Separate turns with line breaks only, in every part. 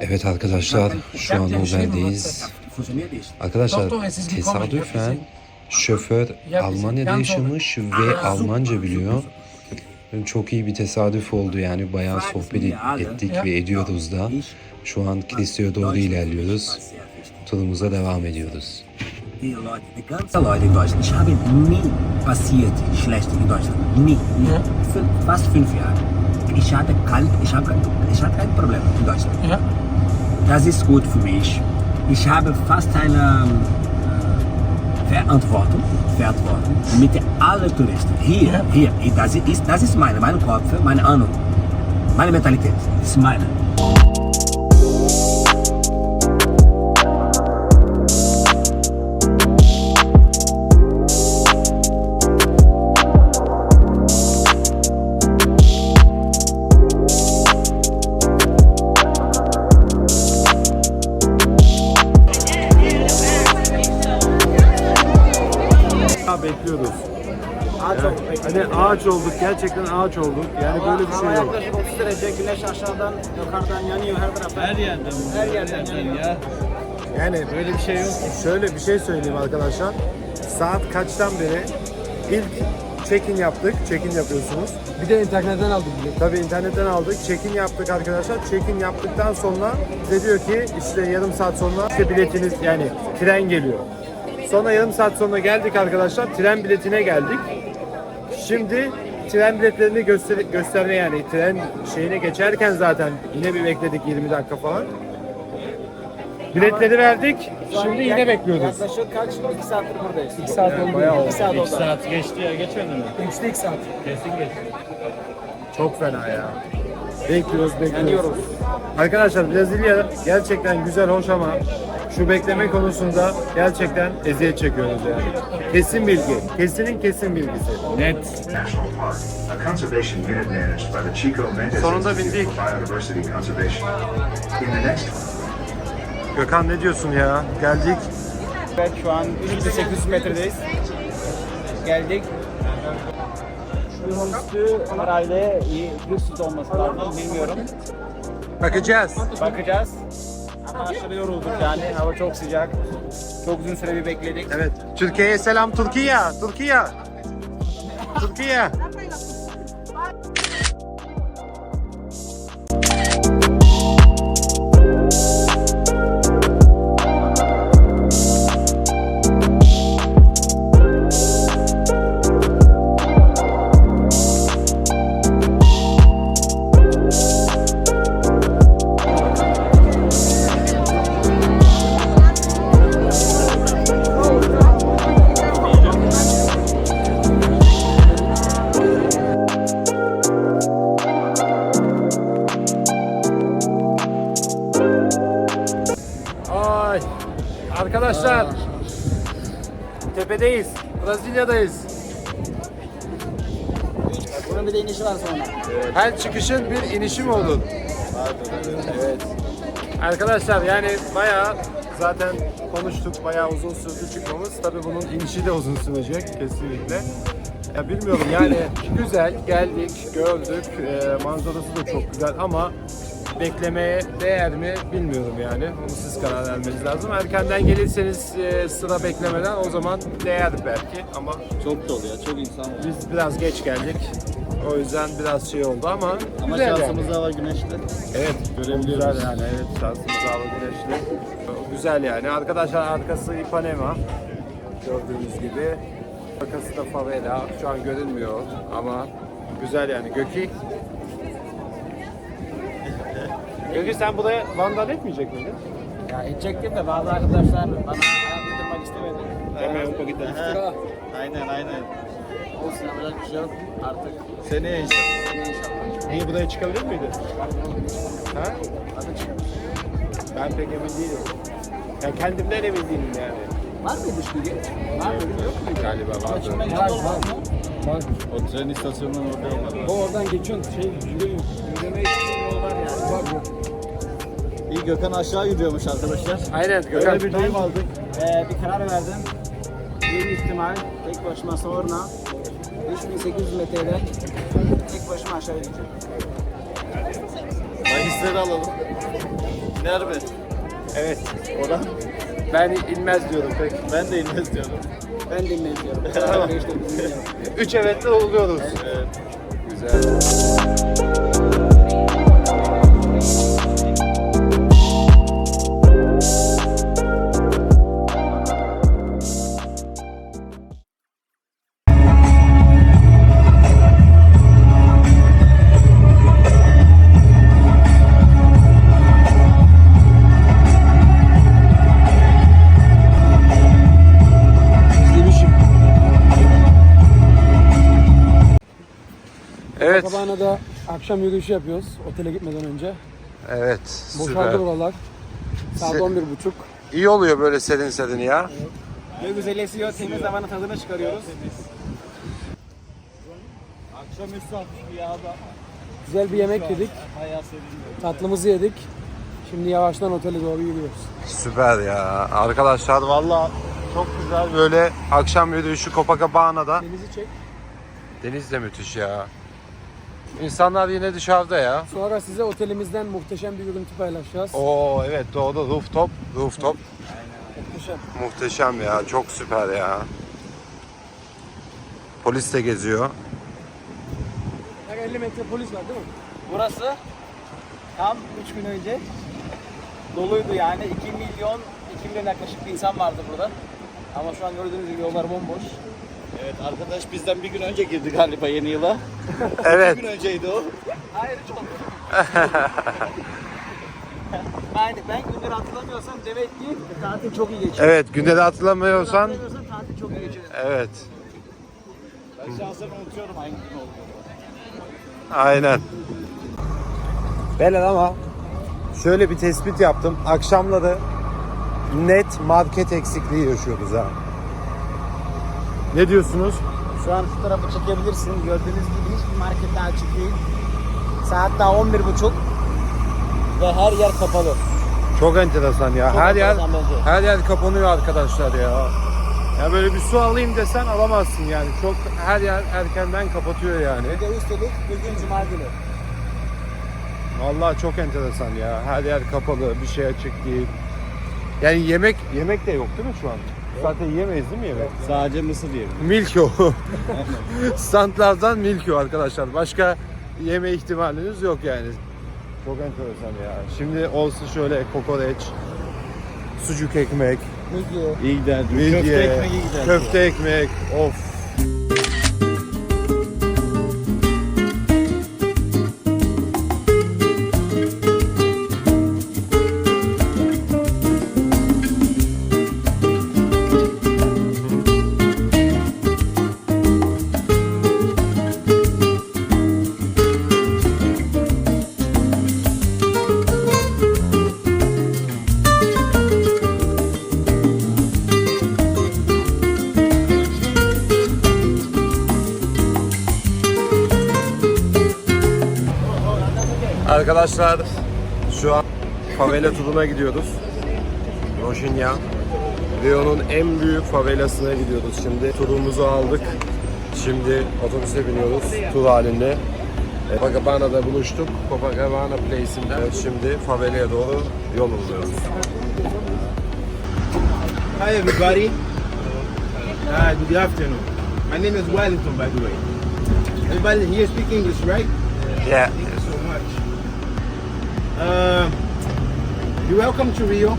Evet arkadaşlar şu an
nicht.
Arkadaşlar tesadüfen şoför
Ya,
Almanya'da yaşamış ve Almanca biliyor. Çok iyi bir tesadüf oldu yani bayağı sohbet ettik ve ediyoruz da. Şu an kiliseye doğru ilerliyoruz. Turumuza devam ediyoruz.
die. Ich hatte kein, ich habe, ich hatte kein Problem in Deutschland.
Ja.
Das ist gut für mich. Ich habe fast eine ähm, Verantwortung, Verantwortung mit allen Touristen. Hier,
Ja.
hier. Das ist, das ist meine, mein Kopf, meine Ahnung, meine Mentalität. Das ist meine.
Hani ağaç olduk, gerçekten ağaç olduk. Yani böyle bir şey
Hava
yok.
yaklaşık 30 derece, güneş aşağıdan, yukarıdan yanıyor her tarafta. Her yerden. Her yerden yanıyor. Ya.
Yani böyle bir şey yok. Şöyle bir şey söyleyeyim arkadaşlar. Saat kaçtan beri ilk check-in yaptık. Check-in yapıyorsunuz.
Bir de internetten aldım bile.
Tabii internetten aldık. Check-in yaptık arkadaşlar. Check-in yaptıktan sonra bize diyor ki işte yarım saat sonra işte biletiniz yani tren geliyor. Sonra yarım saat sonra geldik arkadaşlar. Tren biletine geldik. Şimdi tren biletlerini göster gösterme yani tren şeyine geçerken zaten yine bir bekledik 20 dakika falan. Biletleri verdik. Şimdi yine bekliyoruz.
Yaklaşık kaç? 2 saattir buradayız. 2
saat oldu.
Bayağı oldu.
2 saat oldu.
saat geçti ya geçmedi mi?
Üçte iki saat.
Kesin geçti.
Çok fena ya. Bekliyoruz, bekliyoruz.
Yanıyoruz.
Arkadaşlar Brezilya gerçekten güzel, hoş ama şu bekleme konusunda gerçekten eziyet çekiyoruz yani. Kesin bilgi. Kesinin kesin bilgisi.
Net.
Sonunda bindik. Gökhan ne diyorsun ya? Geldik.
Evet şu an 3800 metredeyiz. Geldik. Üstü herhalde iyi lüksüz olması lazım bilmiyorum.
Bakacağız.
Bakacağız. Aşırı yorulduk yani hava çok sıcak. Çok uzun süre bir bekledik.
Evet. Türkiye'ye selam Türkiye. Türkiye. Türkiye. Tepedeyiz. Brezilya'dayız.
Bunun bir de inişi var sonra.
Her çıkışın bir inişi mi olur? Evet. Arkadaşlar yani bayağı zaten konuştuk bayağı uzun sürdü çıkmamız. Tabii bunun inişi de uzun sürecek kesinlikle. Ya bilmiyorum yani güzel geldik, gördük. Ee, manzarası da çok güzel ama beklemeye değer mi bilmiyorum yani. Onu siz karar vermeniz lazım. Erkenden gelirseniz e, sıra beklemeden o zaman değer belki ama
Çok dolu ya çok insan var.
biz biraz geç geldik. O yüzden biraz şey oldu ama,
Ama
güzel yani.
şansımız hava güneşli.
Evet, görebiliyoruz. Güzel yani, evet şansımız hava güneşli. Güzel yani. Arkadaşlar arkası Ipanema. Gördüğünüz gibi. Arkası da favela. Şu an görünmüyor ama güzel yani. Göki. Göki sen buraya vandal etmeyecek miydin?
Ya edecektim de bazı arkadaşlar bana ayak uydurmak istemedi.
Hemen un poquito.
Aynen aynen.
Olsun yapacak bir şey yok. Artık
Seneye inşallah.
inşallah.
İyi buraya çıkabilir miydi? Ha? Ben pek emin değilim. Ya kendimden emin değilim yani.
Var mıydı şu bilgi? Var mıydı? Yok muydu?
Galiba vardı.
Var var.
Bak
O tren istasyonundan orada olmadı.
bu oradan geçiyorsun şey yürüyor.
Yürümek
İyi Gökhan aşağı yürüyormuş arkadaşlar.
Aynen Gökhan.
Öyle bir duyum aldık.
Ee, bir karar verdim. Bir ihtimal tek başıma sonra 3800 metreden tek başıma aşağı ineceğim.
Sizleri alalım. İner mi?
Evet.
Orhan.
Ben inmez diyorum pek.
Ben de inmez diyorum.
Ben de dinleyeceğim.
Tamam. Üç evetle oluyoruz.
Evet.
Güzel. Evet.
Kabana'da akşam yürüyüşü yapıyoruz otele gitmeden önce.
Evet.
Boşaldı buralar. Saat
Se-
11.30.
İyi oluyor böyle serin serin ya.
Ve güzel esiyor, temiz havanın tadını çıkarıyoruz.
Akşamüstü hafif bir yağda.
Güzel bir yemek yedik.
Bayağı sevinmiyorum.
Tatlımızı yedik. Şimdi yavaştan otele doğru yürüyoruz.
Süper ya. Arkadaşlar valla çok güzel böyle akşam yürüyüşü Copacabana'da.
Denizi çek.
Deniz de müthiş ya. İnsanlar yine dışarıda ya.
Sonra size otelimizden muhteşem bir görüntü paylaşacağız.
Oo evet doğru rooftop. Rooftop.
Muhteşem.
Muhteşem ya. Çok süper ya. Polis de geziyor.
Her 50 metre polis var değil mi?
Burası tam 3 gün önce doluydu yani. 2 milyon, 2 milyon yaklaşık bir insan vardı burada. Ama şu an gördüğünüz gibi yollar bomboş.
Evet arkadaş bizden bir gün önce girdi galiba yeni yıla.
Evet.
Bir gün önceydi o.
Hayır hiç olmadı. yani ben günleri hatırlamıyorsam demek ki tatil çok iyi geçiyor.
Evet günleri hatırlamıyorsan
Hatırlamıyorsam tatil çok iyi geçiyor.
evet.
Ben şahsen unutuyorum hangi gün olduğunu.
Aynen. Belen ama şöyle bir tespit yaptım. Akşamları net market eksikliği yaşıyoruz ha. Ne diyorsunuz?
Şu an şu tarafı çekebilirsin. Gördüğünüz gibi hiçbir market daha açık değil. Saat daha 11.30 ve her yer kapalı.
Çok enteresan ya.
Çok
her yer
bence.
her yer kapanıyor arkadaşlar ya. Ya böyle bir su alayım desen alamazsın yani. Çok her yer erkenden kapatıyor yani.
Bir de üstelik bugün cuma günü.
Vallahi çok enteresan ya. Her yer kapalı, bir şey açık değil. Yani yemek yemek de yok değil mi şu an? Zaten yiyemeyiz değil mi yemek?
Sadece mısır yiyelim.
Milko. Standlardan Milko arkadaşlar. Başka yeme ihtimaliniz yok yani. Çok enteresan ya. Şimdi olsun şöyle kokoreç, sucuk ekmek,
Midye.
İyi
midye,
Köfte ekmeği iyi giderdi.
köfte ekmek. Of. Arkadaşlar şu an favela turuna gidiyoruz. Roşinya. Rio'nun en büyük favelasına gidiyoruz şimdi. Turumuzu aldık. Şimdi otobüse biniyoruz tur halinde. E, Copacabana'da buluştuk. Copacabana Place'inde. Evet, şimdi favelaya doğru yol alıyoruz.
Hi everybody. Uh, good afternoon. My name is Wellington, by the way. Everybody here speak English, right?
Yeah.
Thank you so much. Um, you're welcome to Rio.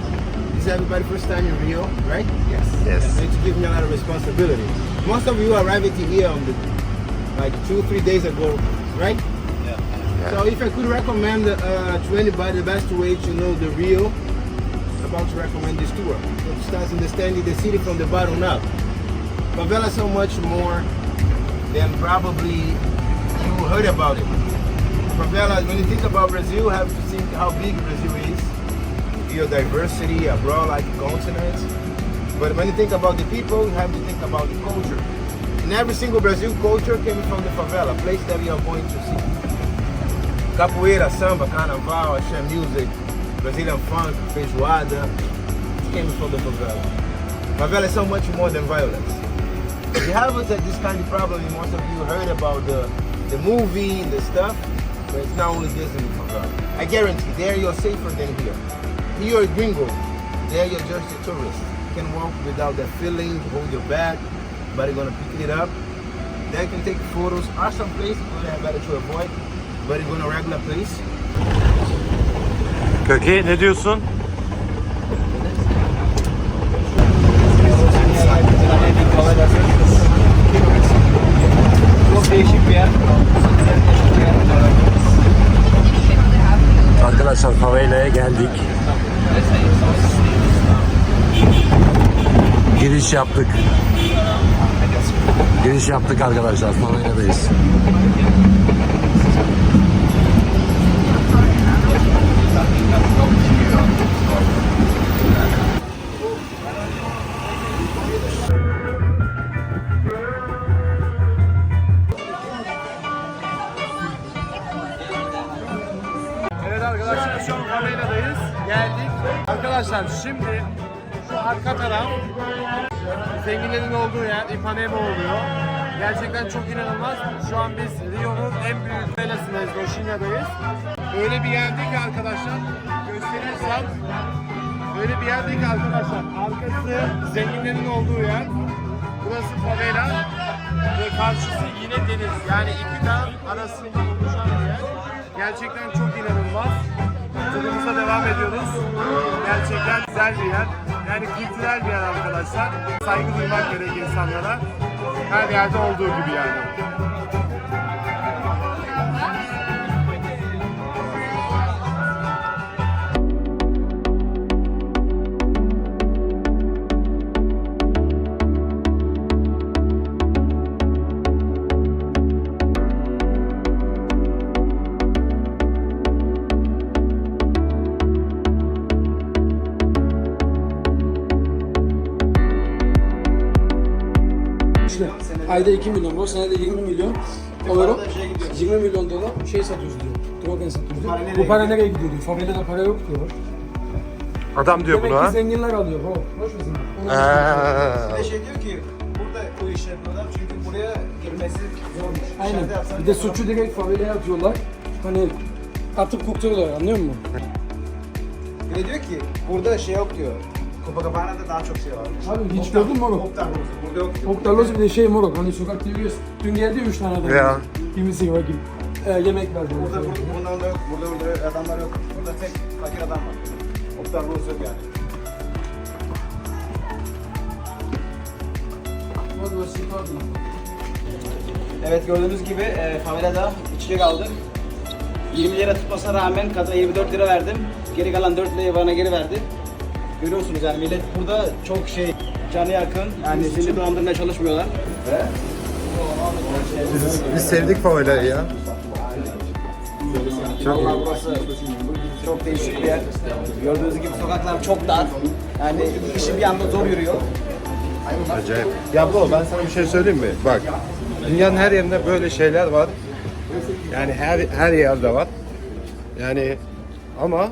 This is everybody first time in Rio, right? Yes.
Yes.
And to give me a lot of responsibility. Most of you arrived here on the like two, three days ago, right?
Yeah.
So if I could recommend uh, to anybody the best way to know the Rio, about to recommend this tour. It starts understanding the city from the bottom up. Favela so much more than probably you heard about it. Favela, when you think about Brazil, you have to think how big Brazil is, biodiversity, a broad like continent. But when you think about the people, you have to think about the culture. And every single Brazil culture came from the favela, place that we are going to see. Capoeira, samba, carnaval, axé music, Brazilian funk, feijoada, came from the favela. Favela is so much more than violence. We have uh, this kind of problem, most of you heard about the, the movie the stuff, but it's not only this in the. I guarantee there you're safer than here. Here you're a gringo, there you're just a tourist. You can walk without that feeling, hold your bag, but you're gonna pick it up. Then you can take photos. Are some places where better to avoid, but you're going to regular place.
Köke ne diyorsun?
Çok değişik bir yer.
Arkadaşlar favelaya geldik. Giriş yaptık. Giriş yaptık arkadaşlar. Faveladayız. Gerçekten çok inanılmaz. Şu an biz Rio'nun en büyük favelasındayız. Roshina'dayız. Öyle bir yerde ki arkadaşlar gösterirsem öyle bir yerde ki arkadaşlar arkası zenginlerin olduğu yer. Burası favela ve karşısı yine deniz. Yani iki dağ arasında oluşan bir yer. Gerçekten çok inanılmaz. Turumuza devam ediyoruz. Gerçekten güzel bir yer. Yani kültürel bir yer arkadaşlar. Saygı duymak gerek insanlara. Her yerde olduğu gibi yani.
Ayda 2 milyon dolar, senede 20 milyon euro, 20 milyon dolar şey satıyoruz diyor. Drogen satıyoruz diyor. Bu para nereye gidiyor diyor. Favelada para yok diyor.
Adam diyor
Demek
bunu
ki
ha.
zenginler alıyor. Ho, boş ver sen.
Bir de şey diyor ki burada bu iş yapıyorlar çünkü buraya girmesi zormuş.
Aynen.
Yapsan
Bir de suçu direkt favelaya atıyorlar. Hani atıp kurtarıyorlar anlıyor musun?
Bir de diyor ki burada şey yok diyor. Copacabana'da daha çok şey var.
Abi hiç gördün mü oğlum?
Oktar burada yok.
Oktarloz bir de şey moruk hani sokakta yürüyorsun. Dün geldi 3 tane adam.
Ya.
Kimisi var gibi. Ee, yemek verdi.
Burada, burada, bundan da yok. Burada, burada adamlar yok. Burada tek fakir adam var. Oktar Rus yok yani. Evet gördüğünüz gibi e, favelada içecek aldık. 20 lira tutmasına rağmen kadına 24 lira verdim. Geri kalan 4 lirayı bana geri verdi. Görüyorsunuz yani millet burada çok şey canı yakın. Yani sizi dolandırmaya çalışmıyorlar.
Biz sevdik favelayı ya.
Vallahi burası çok değişik bir yer. Gördüğünüz gibi sokaklar çok dar. Yani iki kişi bir anda zor yürüyor.
Acayip. Ya bro ben sana bir şey söyleyeyim mi? Bak dünyanın her yerinde böyle şeyler var. Yani her her yerde var. Yani ama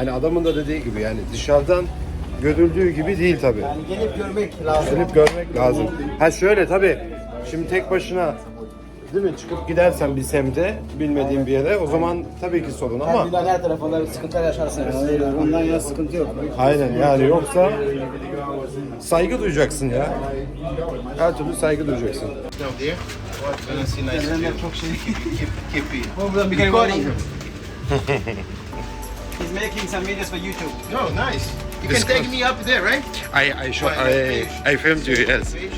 hani adamın da dediği gibi yani dışarıdan görüldüğü gibi değil tabi.
Yani gelip görmek lazım.
Gelip görmek lazım. Ha şöyle tabi. Şimdi tek başına değil mi çıkıp gidersen bir semte bilmediğin bir yere o zaman tabii ki sorun
Her
ama
dünyanın her tarafında sıkıntılar yaşarsınız. Ondan yana sıkıntı yok.
aynen yani yoksa saygı duyacaksın ya. Her türlü saygı duyacaksın.
Çok şey. Kere
Recording.
He's making some videos for YouTube.
Oh, nice. You can take me up there, right?
I I show,
I-
I filmed you yes.
Page.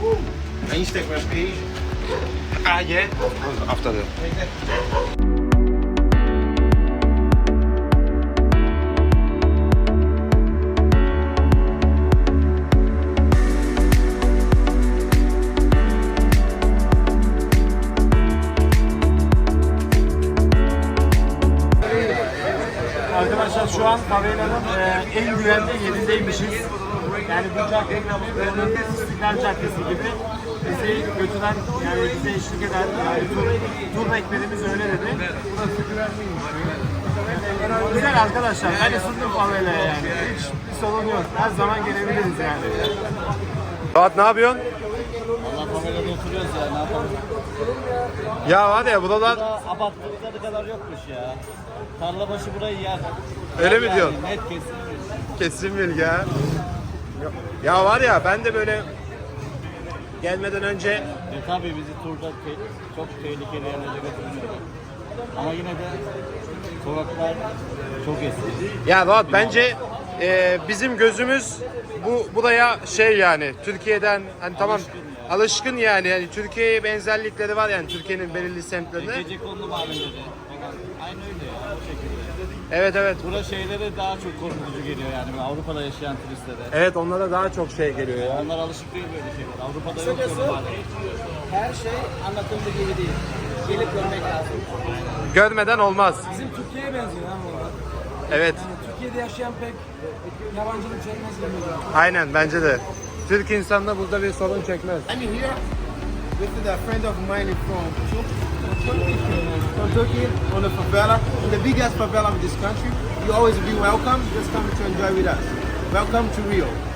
Woo. Instagram page.
Ah yeah. After that. Arkadaşlar güvenli yerindeymişiz. Yani bu cadde buranın İstiklal Caddesi gibi bizi götüren yani bize eşlik eden yani tur, tur rehberimiz öyle dedi. Burası güvenliymiş. Güzel arkadaşlar. Ben ısındım favelaya yani. Hiç bir sorun yok. Her zaman gelebiliriz yani. Rahat ne yapıyorsun?
Allah favelada oturuyoruz ya ne yapalım.
Ya var ya buralar
Burada abarttıkları kadar yokmuş ya. Tarlabaşı burayı yer.
Öyle mi
Yani
diyorsun?
Net kesin.
Kesin bilgi ha. Ya var ya ben de böyle gelmeden önce
E tabi bizi turda te- çok tehlikeli yerlere götürmüyor. Ama yine de sokaklar çok eski.
ya Rahat bence e, bizim gözümüz bu buraya şey yani Türkiye'den hani tamam alışkın yani yani Türkiye'ye benzerlikleri var yani Türkiye'nin belirli semtlerinde.
Gece falan. Aynı öyle.
Evet evet.
Burada şeylere daha çok korkutucu geliyor yani Avrupa'da yaşayan turistlere.
Evet onlara daha çok şey geliyor ya.
Onlar alışık değil böyle şeyler. Avrupa'da yok
Kısacası
mahalle.
her şey anlatıldığı gibi değil. Gelip görmek lazım.
Görmeden olmaz.
Bizim Türkiye'ye benziyor ha bu arada.
Evet.
Yani Türkiye'de yaşayan pek yabancılık çekmez gibi.
Aynen bence de. Türk insanı burada bir sorun çekmez.
I'm here with a friend of mine from from Turkey on the favela, the biggest favela of this country. You always be welcome. Just come to enjoy with us. Welcome to Rio.